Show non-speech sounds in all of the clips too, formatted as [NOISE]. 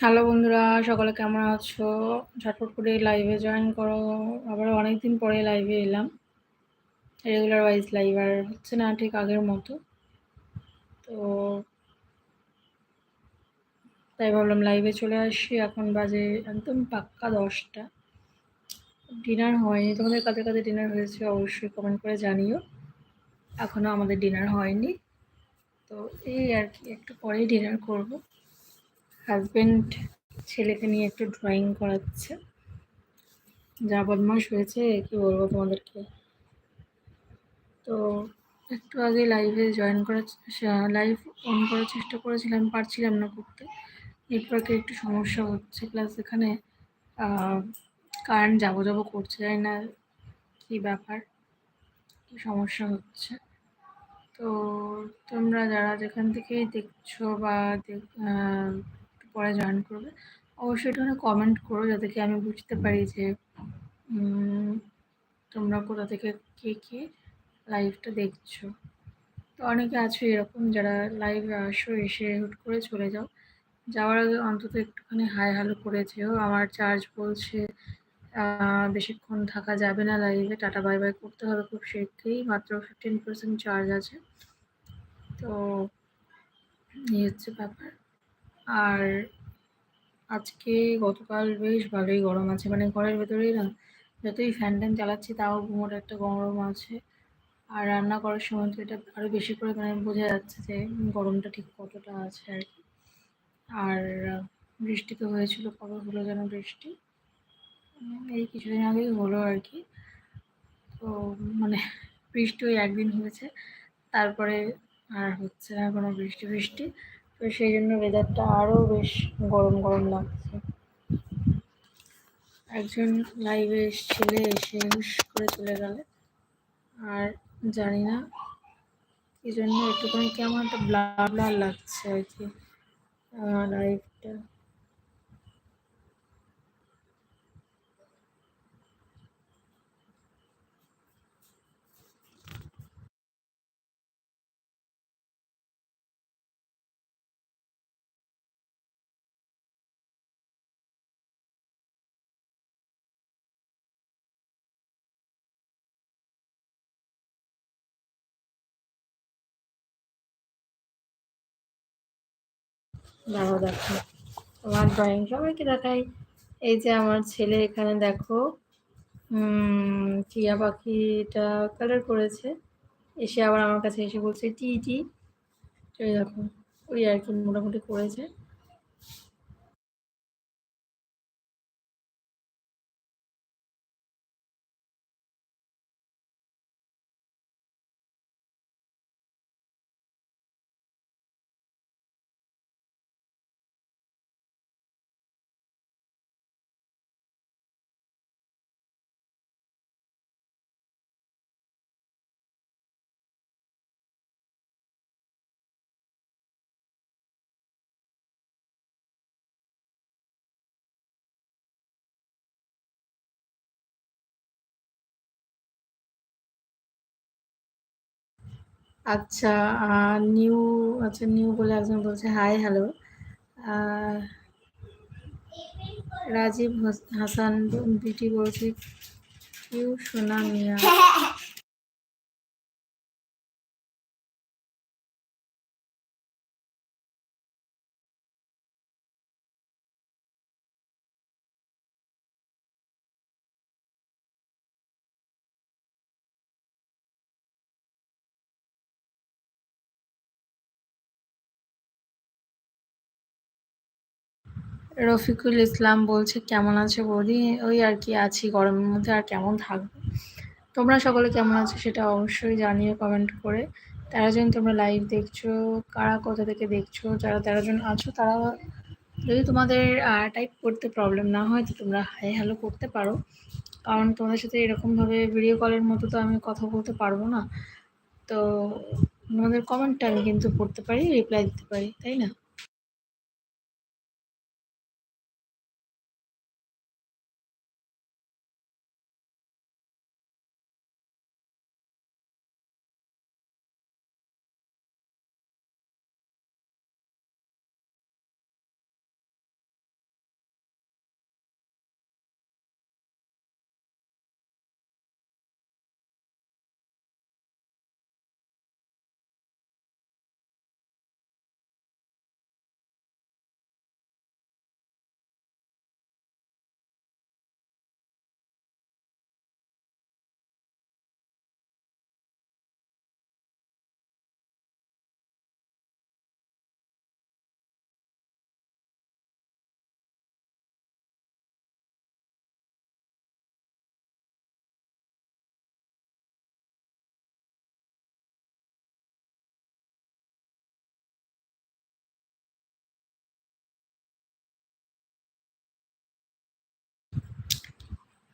Hello বন্ধুরা, সকলে কেমন আছো? ঝটপট করে লাইভে জয়েন করো। আবার অনেকদিন পরে লাইভে এলাম। রেগুলার ওয়াইজ লাইভ আর হচ্ছে না, ঠিক আগের মতো। তো তাই ভাবলাম লাইভে চলে আসি। এখন বাজে একদম পাক্কা দশটা। ডিনার হয়নি। তোমাদের কাছে কাছে ডিনার হয়েছে অবশ্যই কমেন্ট করে জানিও। এখনও আমাদের ডিনার হয়নি। তো এই আর কি, একটু পরেই ডিনার করব। হাজব্যান্ড ছেলেকে নিয়ে একটু ড্রয়িং করাচ্ছে। যা বদমাস হয়েছে, কি বলব তোমাদেরকে? তো একটু আগে লাইভে জয়েন করার লাইভ অন করার চেষ্টা করেছিলাম, পারছিলাম না করতে। নেটওয়ার্কে একটু সমস্যা হচ্ছে প্লাস এখানে কারেন্ট যাব যাব করছে যাই না কি ব্যাপার সমস্যা হচ্ছে। তো তোমরা যারা যেখান থেকেই দেখছ বা পরে জয়েন করবে। অবশ্যই একটু কমেন্ট করো যাতে কি আমি বুঝতে পারি যে তোমরা কোথা থেকে কে কে লাইভটা দেখছ। তো অনেকে আছো এরকম যারা লাইভে আসো, এসে হুট করে চলে যাও। যাওয়ার আগে অন্তত একটুখানি হাই হ্যালো করে যেও। আমার চার্জ বলছে বেশিক্ষণ থাকা যাবে না লাইভে টাটা বাই বাই করতে হবে খুব শীঘ্রই। মাত্র ফিফটিন পার্সেন্ট চার্জ আছে। তো, এই হচ্ছে ব্যাপার। আর আজকে গতকাল বেশ ভালোই গরম আছে। মানে ঘরের ভেতরেই না, যতই ফ্যান ট্যান চালাচ্ছি তাও ঘুমোর একটা গরম আছে। আর রান্না করার সময় তো এটা আরও বেশি করে মানে বোঝা যাচ্ছে যে গরমটা ঠিক কতটা আছে আর কি। আর বৃষ্টি তো হয়েছিল, কবে হলো যেন বৃষ্টি। এই কিছুদিন আগেই হলো আর কি। তো মানে বৃষ্টি ওই একদিন হয়েছে, তারপরে আর হচ্ছে না কোনো বৃষ্টি বৃষ্টি তো সেই জন্য ওয়েদারটা আরও বেশ গরম গরম লাগছে। একজন লাইভে এসেছিলে এসে হুস করে চলে গেলে। আর জানি না এই জন্য একটুখানি কেমন একটা ব্লা ব্লা লাগছে আর কি লাইভটা দাঁড়াও দেখো। আমার ড্রয়িং সবাইকে দেখাই এই যে আমার ছেলে এখানে দেখো টিয়া পাখিটা কালার করেছে। এসে আবার আমার কাছে এসে বলছে, টি টি। দেখো, ওই আর কি মোটামুটি করেছে। আচ্ছা নিউ আচ্ছা নিউ বলে একজন বলছে, হাই, হ্যালো। রাজীব হাসান বিটি বলছে, কিউ সোনা মিয়া। [LAUGHS] রফিকুল ইসলাম বলছে, কেমন আছে বৌদি? ওই আর কি, আছি গরমের মধ্যে, আর কেমন থাকব তোমরা সকলে কেমন আছো সেটা অবশ্যই জানিও কমেন্ট করে। তেরো জন তোমরা লাইভ দেখছ, কারা কোথা থেকে দেখছ, যারা তেরো জন আছো তারা যদি তোমাদের টাইপ করতে প্রবলেম না হয় তো তোমরা হাই হ্যালো করতে পারো। কারণ তোমাদের সাথে এরকমভাবে ভিডিও কলের মতো তো আমি কথা বলতে পারব না। তো তোমাদের কমেন্টটা আমি কিন্তু পড়তে পারি রিপ্লাই দিতে পারি, তাই না?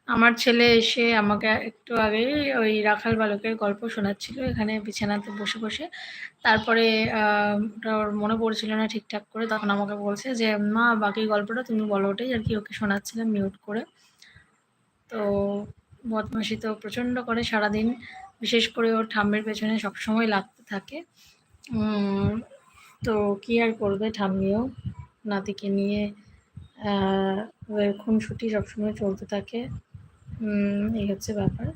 আমার ছেলে এসে আমাকে একটু আগে ওই রাখাল বালকের গল্প শোনাচ্ছিল এখানে বিছানাতে বসে বসে। তারপরে ওটা ওর মনে পড়ছিল না ঠিকঠাক করে। তখন আমাকে বলছে যে, মা, বাকি গল্পটা তুমি বলো ওটাই আর কি। ওকে শোনাচ্ছিলাম মিউট করে। তো বদমাশি তো প্রচণ্ড করে সারাদিন। বিশেষ করে ওর ঠাম্মির পেছনে সবসময় লাগতে থাকে। তো কি আর করবে ঠাম্মিও? নাতিকে নিয়ে খুনসুটি সবসময় চলতে থাকে। এই হচ্ছে ব্যাপার।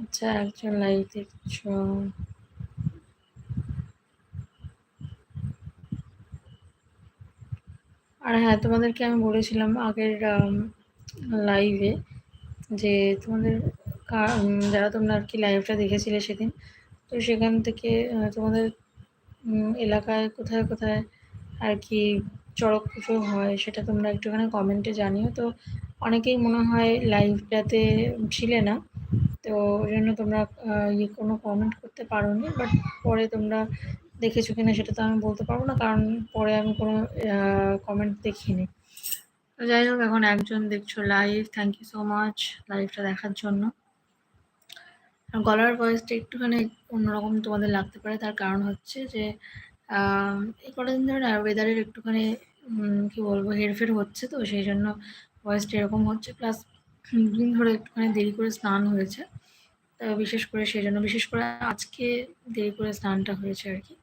আচ্ছা একজন লাইভ দেখছ। আর হ্যাঁ তোমাদেরকে আমি বলেছিলাম আগের লাইভে যে তোমাদের যারা তোমরা আর কি লাইভটা দেখেছিলে সেদিন, তো সেখান থেকে তোমাদের এলাকায় কোথায় কোথায় আর কি চড়ক পুজো হয় সেটা তোমরা একটুখানি কমেন্টে জানিও। তো অনেকেই মনে হয় লাইভটাতে ছিলে না, তো ওই জন্য তোমরা ইয়ে কোনো কমেন্ট করতে পারো নি বাট পরে তোমরা দেখেছ কিনা সেটা তো আমি বলতে পারব না, কারণ পরে আমি কোনো কমেন্ট দেখিনি। তো যাই হোক, এখন একজন দেখছ live thank you so much লাইভটা দেখার জন্য। আর গলার ভয়েসটা একটুখানি অন্যরকম তোমাদের লাগতে পারে, তার কারণ হচ্ছে যে এই কটা দিন ধরে না ওয়েদারের একটুখানি কি বলব, হেরফের হচ্ছে তো, সেই জন্য ভয়েসটা এরকম হচ্ছে প্লাস দিন ধরে একটুখানি দেরি করে স্নান হয়েছে। তা বিশেষ করে সেই জন্য বিশেষ করে আজকে দেরি করে স্নানটা হয়েছে আর কি।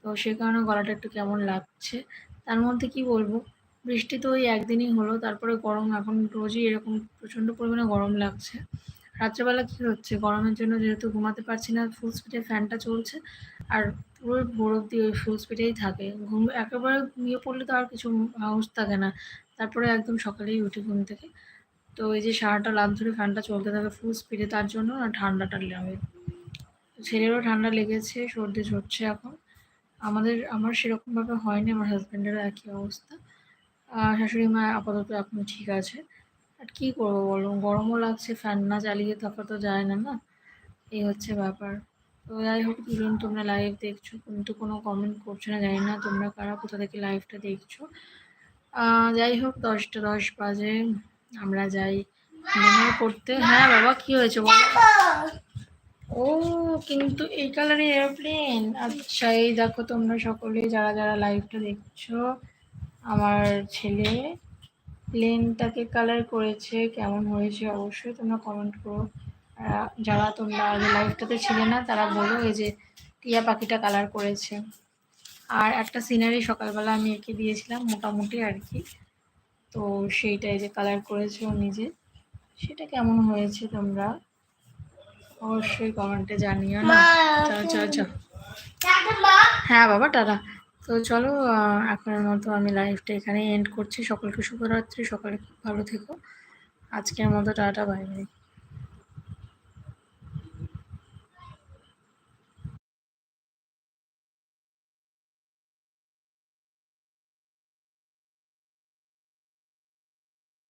তো সে কারণে গলাটা একটু কেমন লাগছে। তার মধ্যে কি বলব, বৃষ্টি তো ওই একদিনই হলো, তারপরে গরম এখন রোজই এরকম প্রচণ্ড পরিমাণে গরম লাগছে। রাত্রেবেলা কী হচ্ছে, গরমের জন্য যেহেতু ঘুমাতে পারছি না ফুল স্পিডে ফ্যানটা চলছে, আর পুরো ভোর অব্দি ওই ফুল স্পিডেই থাকে। ঘুম, একেবারে ঘুমিয়ে পড়লে তো আর কিছু হাউস থাকে না। তারপরে একদম সকালেই উঠি ঘুম থেকে। তো এই যে সারাটা রাত ধরে ফ্যানটা চলতে থাকে ফুল স্পিডে তার জন্য না ঠান্ডাটা লাগে ছেলেরও ঠান্ডা লেগেছে, সর্দি ঝরছে এখন। আমাদের আমার সেরকমভাবে হয়নি, আমার হাজব্যান্ডেরও একই অবস্থা। শাশুড়ি মা আপাতত এখন ঠিক আছে। আর কী করব বলো? গরমও লাগছে ফ্যান না চালিয়ে থাকা তো যায় না না। এই হচ্ছে ব্যাপার। তো যাই হোক, দুজন তোমরা লাইভ দেখছ। কিন্তু কোনো কমেন্ট করছ না, জানি না তোমরা কারা, কোথা থেকে লাইভটা দেখছ। যাই হোক দশটা দশ বাজে। আমরা যাই ডিনার করতে। হ্যাঁ বাবা, কি হয়েছে বলো? ও, কিন্তু এই কালারের এয়ারপ্লেন আচ্ছা এই দেখো তোমরা সকলে যারা যারা লাইভটা দেখছ, আমার ছেলে প্লেনটাকে কালার করেছে, কেমন হয়েছে অবশ্যই তোমরা কমেন্ট করো। যারা তোমরা আগে লাইভটাতে ছিলে না, তারা বলো, এই যে টিয়া পাখিটা কালার করেছে। আর একটা সিনারি সকালবেলা আমি এঁকে দিয়েছিলাম মোটামুটি আর কি। তো সেইটাই যে কালার করেছে ও নিজে সেটা কেমন হয়েছে তোমরা? অবশ্যই কমেন্টে জানিও না। চলো চলো চলো। হ্যাঁ বাবা টাটা। তো চলো এখনের মতো আমি লাইফটা এখানে এন্ড করছি। সকলকে শুভরাত্রি সকলে খুব ভালো থেকো। আজকের মতো টাটা বাই বাই